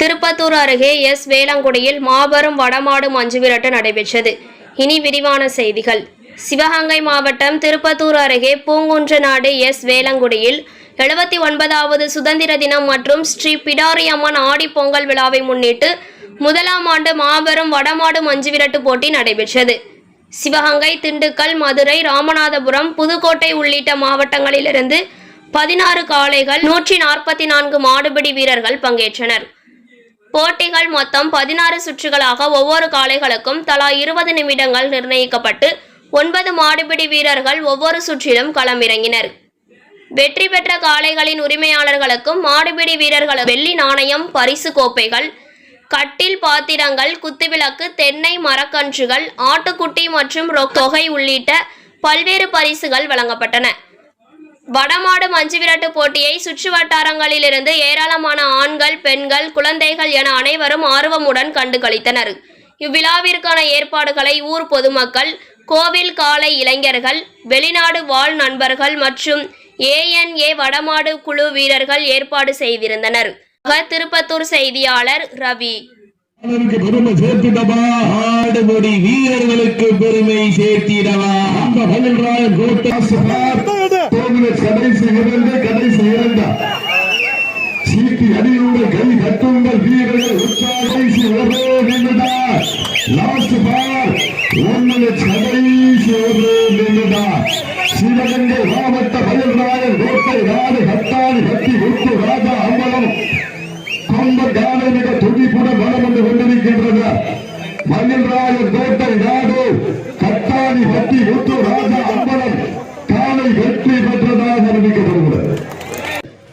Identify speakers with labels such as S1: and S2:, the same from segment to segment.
S1: திருப்பத்தூர் அருகே எஸ். வேளாங்குடியில் மாபெரும் வடமாடு மஞ்சு விரட்டு நடைபெற்றது. இனி விரிவான செய்திகள். சிவகங்கை மாவட்டம் திருப்பத்தூர் அருகே பூங்குன்ற நாடு எஸ். வேளாங்குடியில் எழுபத்தி ஒன்பதாவது சுதந்திர தினம் மற்றும் ஸ்ரீ பிடாரி அம்மன் ஆடி பொங்கல் விழாவை முன்னிட்டு முதலாம் ஆண்டு மாபெரும் வடமாடு மஞ்சு விரட்டு போட்டி நடைபெற்றது. சிவகங்கை திண்டுக்கல் மதுரை ராமநாதபுரம் புதுக்கோட்டை உள்ளிட்ட மாவட்டங்களிலிருந்து பதினாறு காளைகள் நூற்றி நாற்பத்தி நான்கு மாடுபிடி வீரர்கள் பங்கேற்றனர். போட்டிகள் மொத்தம் பதினாறு சுற்றுகளாக ஒவ்வொரு காளைகளுக்கும் தலா இருபது நிமிடங்கள் நிர்ணயிக்கப்பட்டு ஒன்பது மாடுபிடி வீரர்கள் ஒவ்வொரு சுற்றிலும் களமிறங்கினர். வெற்றி பெற்ற காளைகளின் உரிமையாளர்களுக்கும் மாடுபிடி வீரர்கள் வெள்ளி நாணயம் பரிசு கோப்பைகள் கட்டில் பாத்திரங்கள் குத்துவிளக்கு தென்னை மரக்கன்றுகள் ஆட்டுக்குட்டி மற்றும் தொகை உள்ளிட்ட பல்வேறு பரிசுகள் வழங்கப்பட்டன. வடமாடு மஞ்சு விரட்டு போட்டியை சுற்று வட்டாரங்களிலிருந்து ஏராளமான ஆண்கள் பெண்கள் குழந்தைகள் என அனைவரும் ஆர்வமுடன் கண்டு கழித்தனர் இவ்விழாவிற்கான ஏற்பாடுகளை ஊர் பொதுமக்கள் கோவில் காலை இளைஞர்கள் வெளிநாடு வாழ் நண்பர்கள் மற்றும் ஏஎன்ஏ வடமாடு குழு வீரர்கள் ஏற்பாடு செய்திருந்தனர். திருப்பத்தூர் செய்தியாளர் ரவி.
S2: பெருமை சேர்த்திடவா? ஆடுபடி வீரர்களுக்கு பெருமை சேர்த்திடவா? அந்த பதினெண்டாயிரம் கோட்டாசுமார் கடைசி இரண்டு கடைசி இரண்டு. சீட்டி அடியுங்கள் கை கட்டுங்கள் வீரர்கள் உற்சாகி உலகோ நின்றுடார் லாஸ்ட் பார் ஒன்னு கடைசி ஒரு நின்றுடார் சிவகங்கை மாவட்ட பதினெண்டாயிரம் கோட்டை நாடு கட்டாணி கட்டி உத்து ராஜா அம்பலம். கொண்ட காலை மிக துடிப்புடன் வளம் வந்து கொண்டிருக்கின்றது. கோட்டை நாடு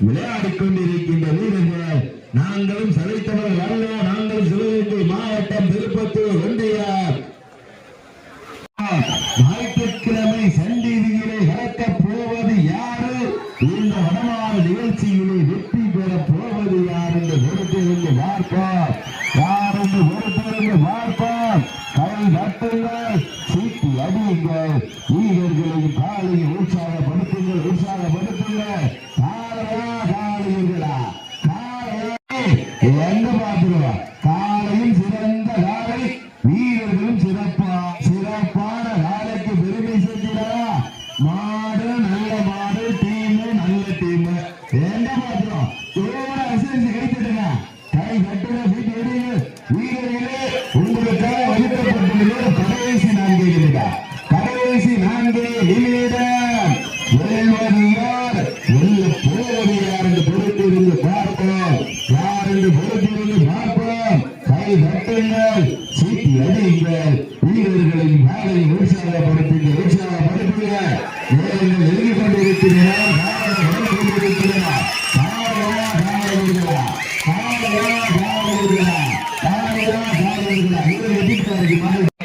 S2: விளையாடிக் கொண்டிருக்கின்ற வீரர்கள் நாங்களும் சளைத்தவர்கள் அல்ல நாங்கள் சிவகங்கை மாவட்டம் திருப்பத்தூர் ஒன்றியார் ஞாயிற்றுக்கிழமை சண்டி சண்டிதியிலே கலக்கப் போவது யாரு? இந்த வடமான நிகழ்ச்சியிலே வெற்றி பெறப் போவது யார் என்று பொறுத்திருந்து பார்ப்போம். யார் என்று பொறுத்திருந்து பார்ப்போம். கை தட்டுங்கள் சீட்டி அடியுங்கள். வீரர்களையும் காலையும் உற்சாகப்படுத்துங்கள் உற்சாகப்படுத்துங்கள். ஜோர அசைஞ்சு கை தட்டுங்க வீட்டு வீரர்களே உங்களுக்காக ஒதுக்கப்பட்டுள்ள கடைசி நான்கு நிமிடம் கடைசி நான்கு நிமிடம் வெல்வது யார்? வெல்ல போவது யார் என்று பொறுத்திருந்து பார்ப்போம். யார் என்று பொறுத்திருந்து பார்ப்போம். கை தட்டுங்கள் சீட்டி அடியுங்கள். வீரர்களின் வேலை உற்சாகப்படுத்துங்கள் உற்சாகப்படுத்துங்கள். நேரங்கள் கொண்டிருக்கிறீர்கள் காரணமா காரணங்களா